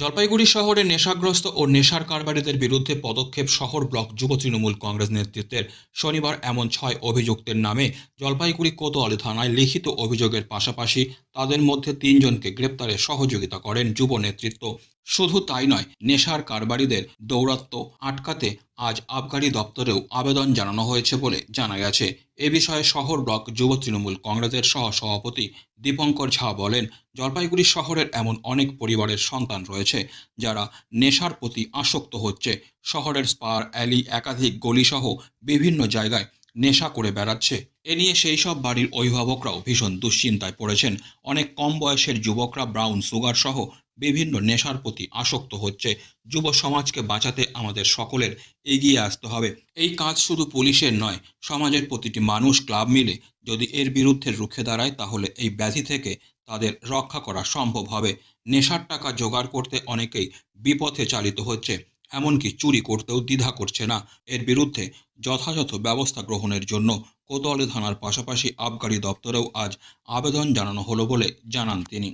জলপাইগুড়ি শহরে নেশাগ্রস্ত ও নেশার কারবারিদের বিরুদ্ধে পদক্ষেপ শহর ব্লক যুব তৃণমূল কংগ্রেস নেতৃত্বের শনিবার এমন ছয় অভিযুক্তের নামে জলপাইগুড়ি কোতোয়ালি থানায় লিখিত অভিযোগের পাশাপাশি তাদের মধ্যে তিনজনকে গ্রেপ্তারে সহযোগিতা করেন যুব নেতৃত্ব। শুধু তাই নয়, নেশার কারবারিদের দৌরাত্ম্য আটকাতে আজ আবগারি দপ্তরেও আবেদন জানানো হয়েছে বলে জানা গেছে। এ বিষয়ে শহর ব্লক যুব তৃণমূল কংগ্রেসের সহ সভাপতি দীপঙ্কর ঝা বলেন, জলপাইগুড়ি শহরের এমন অনেক পরিবারের সন্তান রয়েছে যারা নেশার প্রতি আসক্ত হচ্ছে। শহরের স্পার, অ্যালি, একাধিক গলিসহ বিভিন্ন জায়গায় নেশা করে বেড়াচ্ছে। এ নিয়ে সেই সব বাড়ির অভিভাবকরাও ভীষণ দুশ্চিন্তায় পড়েছেন। অনেক কম বয়সের যুবকরা ব্রাউন সুগার সহ বিভিন্ন নেশার প্রতি আসক্ত হচ্ছে। যুব সমাজকে বাঁচাতে আমাদের সকলের এগিয়ে আসতে হবে। এই কাজ শুধু পুলিশের নয়, সমাজের প্রতিটি মানুষ ক্লাব মিলে যদি এর বিরুদ্ধে রুখে দাঁড়ায়, তাহলে এই ব্যাধি থেকে তাদের রক্ষা করা সম্ভব হবে। নেশার টাকা জোগাড় করতে অনেকেই বিপথে চালিত হচ্ছে, এমনকি চুরি করতেও দ্বিধা করছে না। এর বিরুদ্ধে যথাযথ ব্যবস্থা গ্রহণের জন্য কোতোয়ালি থানার পাশাপাশি আবগারি দপ্তরেও আজ আবেদন জানানো হলো বলে জানান তিনি।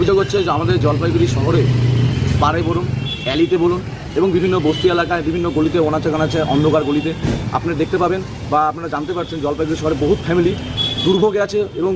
অভিযোগ হচ্ছে যে আমাদের জলপাইগুড়ি শহরে পাড়ে বলুন, অ্যালিতে বলুন এবং বিভিন্ন বস্তি এলাকায়, বিভিন্ন গলিতে ওনাচে কানাচে অন্ধকার গলিতে। আপনি দেখতে পাবেন বা আপনারা জানতে পারছেন, জলপাইগুড়ি শহরে বহুত ফ্যামিলি দুর্ভোগে আছে এবং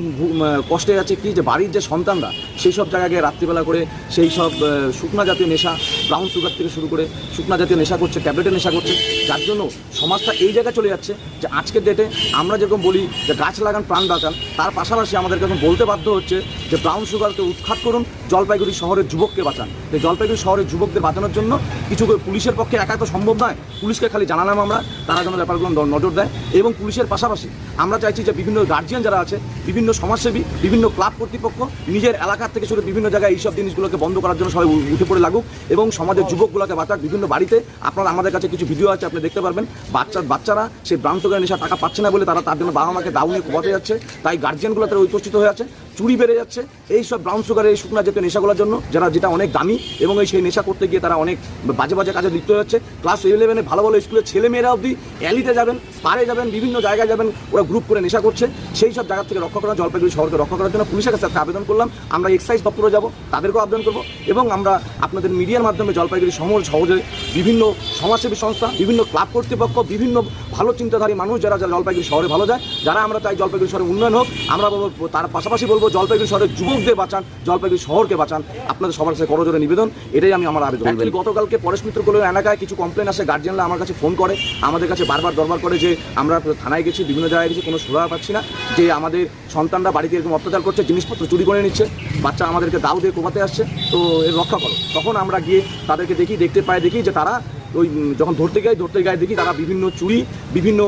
কষ্টে আছে কি যে বাড়ির যে সন্তানরা, সেই সব জায়গায় গিয়ে রাত্রিবেলা করে সেই সব শুকনা জাতীয় নেশা ব্রাউন সুগার থেকে শুরু করে শুকনা জাতীয় নেশা করছে ট্যাবলেটের নেশা করছে, যার জন্য সমাজটা এই জায়গায় চলে যাচ্ছে যে আজকের ডেটে আমরা যেরকম বলি যে গাছ লাগান প্রাণ বাঁচান, তার পাশাপাশি আমাদেরকে এখন বলতে বাধ্য হচ্ছে যে ব্রাউন সুগারকে উৎখাত করুন, জলপাইগুড়ি শহরের যুবককে বাঁচান। তো জলপাইগুড়ি শহরের যুবকদের বাঁচানোর জন্য কিছু পুলিশের পক্ষে একা তো সম্ভব নয়, পুলিশকে খালি জানালাম আমরা, তারা যেন ব্যাপারগুলো নজর দেয় এবং পুলিশের পাশাপাশি আমরা চাইছি যে বিভিন্ন গার্জিয়ান যারা আছে, বিভিন্ন সমাজসেবী, বিভিন্ন ক্লাব কর্তৃপক্ষ, নিজের এলাকার থেকে শুরু বিভিন্ন জায়গায় এইসব জিনিসগুলোকে বন্ধ করার জন্য সবাই উঠে পড়ে লাগুক এবং সমাজের যুবকগুলোকে বাঁচাক। বিভিন্ন বাড়িতে আপনারা আমাদের কাছে কিছু ভিডিও আছে, আপনি দেখতে পারবেন। বাচ্চা বাচ্চারা সেই সুগার নেশা টাকা পাচ্ছে না বলে তারা তার জন্য বাবা মাকে দাউনে কমাতে যাচ্ছে। তাই গার্জিয়ানগুলো তারা উপস্থিত হয়ে আছে। চুরি বেড়ে যাচ্ছে। এই সব ব্রাউন সুগারের এই শুকনা জাতীয় নেশাগুলোর জন্য যারা যেটা অনেক দামি এবং এই সেই নেশা করতে গিয়ে তারা অনেক বাজে বাজে কাজে লিপ্ত যাচ্ছে। ক্লাস ইলেভেনে ভালো ভালো স্কুলের ছেলেমেয়েরা অবধি অ্যালিতে যাবেন স্পারে যাবেন, বিভিন্ন জায়গায় যাবেন, ওরা গ্রুপ করে নেশা করছে। সেই সব জায়গা থেকে রক্ষা করা জলপাইগুড়ি শহরকে রক্ষা করার জন্য পুলিশের কাছে আবেদন করলাম। আমরা এক্সাইজ দপ্তরে যাব, তাদেরকেও আবেদন করব এবং আমরা আপনাদের মিডিয়ার মাধ্যমে জলপাইগুড়ি শহর সহজে বিভিন্ন সমাজসেবী সংস্থা, বিভিন্ন ক্লাব কর্তৃপক্ষ, বিভিন্ন ভালো চিন্তাধারী মানুষ যারা যারা জলপাইগুড়ি শহরে ভালো যায়, যারা আমরা চাই জলপাইগুড়ি শহরে উন্নয়ন হোক, আমরা তার পাশাপাশি বলব জলপাইগুড়ি শহরের যুবকদের বাঁচান জলপাইগুড়ি শহরকে বাঁচান। আপনাদের সবার কাছে করজোরে নিবেদন এটাই আমি আমার আবেদন। গতকালকে পরেশ মিত্র কলের এলাকায় কিছু কমপ্লেন আসে গার্জিয়ানরা আমার কাছে ফোন করে আমাদের কাছে বারবার দরবার করে যে আমরা থানায় গেছি বিভিন্ন জায়গায় গেছি কোনো সুরাহা পাচ্ছি না যে আমাদের সন্তানরা বাড়িতে এরকম অত্যাচার করছে জিনিসপত্র চুরি করে নিচ্ছে বাচ্চা আমাদেরকে দাউ দিয়ে কোপাতে আসছে তো এর রক্ষা করো। তখন আমরা গিয়ে তাদেরকে দেখি দেখতে পাই দেখি যে তারা ওই যখন ধরতে যাই ধরতে গায়ে দেখি তারা বিভিন্ন চুরি, বিভিন্ন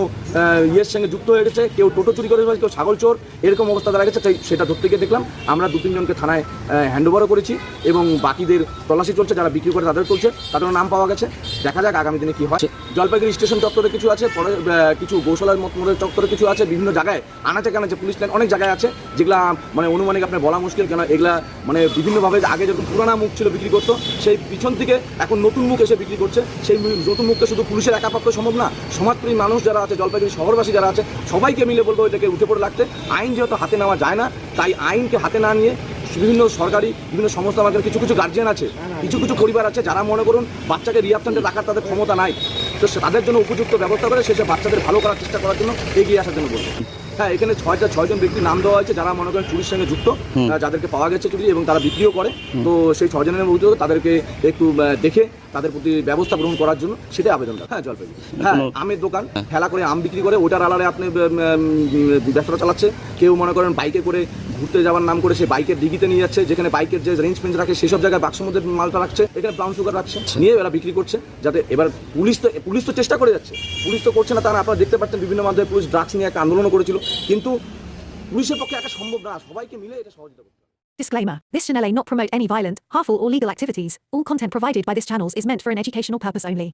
ইয়ের সঙ্গে যুক্ত হয়ে গেছে। কেউ টোটো চুরি করে কেউ ছাগল চোর, এরকম অবস্থা দাঁড়া গেছে। তাই সেটা ধরতে গিয়ে দেখলাম। আমরা দু তিনজনকে থানায় হ্যান্ড ওভারও করেছি এবং বাকিদের তল্লাশি চলছে, যারা বিক্রি করে তাদের চলছে তাদের নাম পাওয়া গেছে। দেখা যাক আগামী দিনে কী হয়। জলপাইগুড়ি স্টেশন চত্বরে কিছু আছে, পরে কিছু গৌশালার মোড়ের চত্বরে কিছু আছে, বিভিন্ন জায়গায় আনাচে কানাচে পুলিশ লাইন, অনেক জায়গায় আছে, যেগুলা মানে অনুমানিক আপনার বলা মুশকিল, কেন এগুলা মানে বিভিন্নভাবে আগে যেরকম পুরানা মুখ ছিল বিক্রি করতো, সেই পিছন থেকে এখন নতুন মুখ এসে বিক্রি করছে, সেই নতুন মুখকে শুধু পুলিশের একা পক্ষে সম্ভব না সমাজপ্রিয় মানুষ যারা আছে জলপাইগুড়ি শহরবাসী যারা আছে, সবাইকে মিলে বলব এটাকে উঠে পড়ে লাগতে। আইন যেহেতু হাতে নেওয়া যায় না, তাই আইনকে হাতে না নিয়ে বিভিন্ন সরকারি, বিভিন্ন সংস্থা আমাদের কিছু কিছু গার্জিয়ান আছে, কিছু কিছু পরিবার আছে, যারা মনে করুন বাচ্চাকে রিয়াপসেন্টে রাখার তাদের ক্ষমতা নাই। তো তাদের জন্য উপযুক্ত ব্যবস্থা করে শেষে বাচ্চাদের ভালো করার চেষ্টা করার জন্য এগিয়ে আসার জন্য বলব। হ্যাঁ এখানে ছয়টা ছয়জন ব্যক্তির নাম দেওয়া হয়েছে যারা মনে করেন চুরির সঙ্গে যুক্ত যাদেরকে পাওয়া গেছে চুরি এবং তারা বিক্রিও করে। তো সেই ছজনের মধ্যে তাদেরকে একটু দেখে তাদের প্রতি ব্যবস্থা গ্রহণ করার জন্য সেটাই আবেদনটা। হ্যাঁ জলপাইগুড়ি। হ্যাঁ আমের দোকান ঠেলা করে আম বিক্রি করে ওটার আলারে আপনি ব্যবসাটা চালাচ্ছে। কেউ মনে করেন বাইকে করে ঘুরতে যাওয়ার নাম করে সে বাইকের ডিগিতে নিয়ে যাচ্ছে যেখানে বাইকের যে রেঞ্জ ফেঞ্জ রাখে সেসব জায়গায় বাক্সের মধ্যে মালটা রাখছে এখানে ব্রাউন সুগার রাখছে নিয়ে এরা বিক্রি করছে যাতে এবার পুলিশ তো পুলিশ তো চেষ্টা করে যাচ্ছে। পুলিশ তো করছে না তারা আপনারা দেখতে পাচ্ছেন বিভিন্ন মাধ্যমে পুলিশ ড্রাগস নিয়ে একটা আন্দোলনও করেছিল। কিন্তু পুলিশের পক্ষে একা সম্ভব না সবাইকে মিলে এটা সহযোগিতা করতে হবে। Disclaimer This channel may not promote any violent, harmful, or legal activities. All content provided by this channel is meant for an educational purpose only.